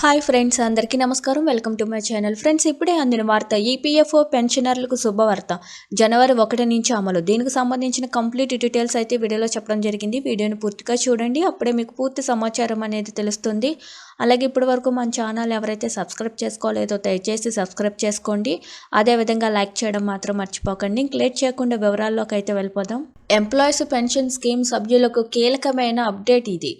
Hi friends అందరికీ నమస్కారం. Welcome to my channel friends ఇప్పుడే అందిన వార్త ఈపీఎఫ్ఓ పెన్షనర్లకు శుభవార్త. జనవరి ఒకటి నుంచి అమలు. దీనికి సంబంధించిన కంప్లీట్ డీటెయిల్స్ అయితే వీడియోలో చెప్పడం జరిగింది. వీడియోని పూర్తిగా చూడండి. అప్పుడే మీకు పూర్తి సమాచారం అనేది తెలుస్తుంది. అలాగే ఇప్పటి వరకు మన ఛానల్ ఎవరైతే సబ్స్క్రైబ్ చేసుకోలేదో దయచేసి సబ్స్క్రైబ్ చేసుకోండి. అదేవిధంగా లైక్ చేయడం మాత్రం మర్చిపోకండి. ఇంక లేట్ చేయకుండా వివరాల్లోకి అయితే వెళ్ళిపోదాం. ఎంప్లాయీస్ పెన్షన్ స్కీమ్ సభ్యులకు కీలకమైన అప్డేట్ ఇది.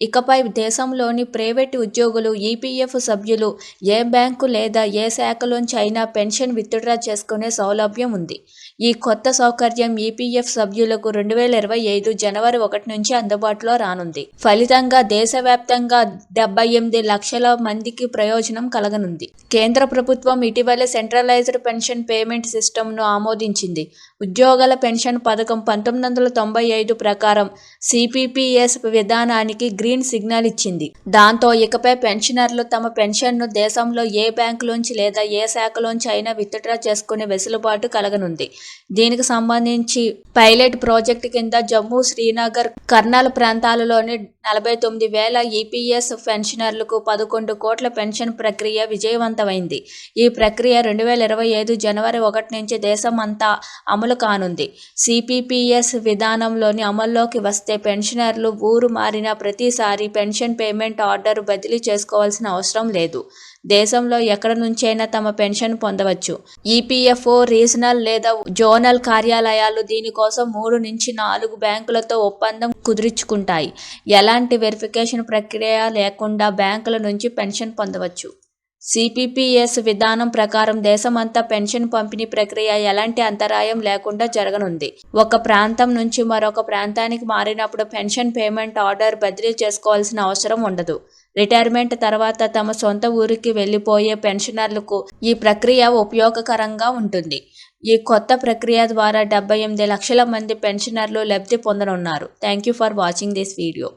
ఇకపై దేశంలోని ప్రైవేటు ఉద్యోగులు ఈపీఎఫ్ సభ్యులు ఏ బ్యాంకు లేదా ఏ శాఖలోంచి అయినా పెన్షన్ విత్డ్రా చేసుకునే సౌలభ్యం ఉంది. ఈ కొత్త సౌకర్యం ఈపీఎఫ్ సభ్యులకు రెండు వేల ఇరవై ఐదు జనవరి ఒకటి నుంచి అందుబాటులో రానుంది. ఫలితంగా దేశవ్యాప్తంగా డెబ్బై ఎనిమిది లక్షల మందికి ప్రయోజనం కలగనుంది. కేంద్ర ప్రభుత్వం ఇటీవలే సెంట్రలైజ్డ్ పెన్షన్ పేమెంట్ సిస్టమ్ను ఆమోదించింది. ఉద్యోగుల పెన్షన్ పథకం పంతొమ్మిది వందల తొంభై ఐదు ప్రకారం సిపిపిఎస్ విధానానికి గ్రీన్ సిగ్నల్ ఇచ్చింది. దాంతో ఇకపై పెన్షనర్లు తమ పెన్షన్ను దేశంలో ఏ బ్యాంకులోంచి లేదా ఏ శాఖలోంచి అయినా విత్డ్రా చేసుకునే వెసులుబాటు కలగనుంది. దీనికి సంబంధించి పైలట్ ప్రాజెక్ట్ కింద జమ్మూ శ్రీనగర్ కర్నాల్ ప్రాంతాలలోని నలభై తొమ్మిది వేల ఈపీఎస్ పెన్షనర్లకు పదకొండు కోట్ల పెన్షన్ ప్రక్రియ విజయవంతమైంది. ఈ ప్రక్రియ రెండు వేల ఇరవై ఐదు జనవరి ఒకటి నుంచి దేశం అంతా అమలు కానుంది. సిపిపిఎస్ విధానంలోని అమల్లోకి వస్తే పెన్షనర్లు ఊరు మారిన ప్రతి ప్రతిసారి పెన్షన్ పేమెంట్ ఆర్డర్ బదిలీ చేసుకోవాల్సిన అవసరం లేదు. దేశంలో ఎక్కడ నుంచైనా తమ పెన్షన్ పొందవచ్చు. ఈపీఎఫ్ఓ రీజనల్ లేదా జోనల్ కార్యాలయాలు దీనికోసం మూడు నుంచి నాలుగు బ్యాంకులతో ఒప్పందం కుదుర్చుకుంటాయి. ఎలాంటి వెరిఫికేషన్ ప్రక్రియ లేకుండా బ్యాంకుల నుంచి పెన్షన్ పొందవచ్చు. సిపిపిఎస్ విధానం ప్రకారం దేశమంతా పెన్షన్ పంపిణీ ప్రక్రియ ఎలాంటి అంతరాయం లేకుండా జరగనుంది. ఒక ప్రాంతం నుంచి మరొక ప్రాంతానికి మారినప్పుడు పెన్షన్ పేమెంట్ ఆర్డర్ బదిలీ చేసుకోవాల్సిన అవసరం ఉండదు. రిటైర్మెంట్ తర్వాత తమ సొంత ఊరికి వెళ్ళిపోయే పెన్షనర్లకు ఈ ప్రక్రియ ఉపయోగకరంగా ఉంటుంది. ఈ కొత్త ప్రక్రియ ద్వారా డెబ్బై ఎనిమిది లక్షల మంది పెన్షనర్లు లబ్ధి పొందనున్నారు. Thank you for watching this video.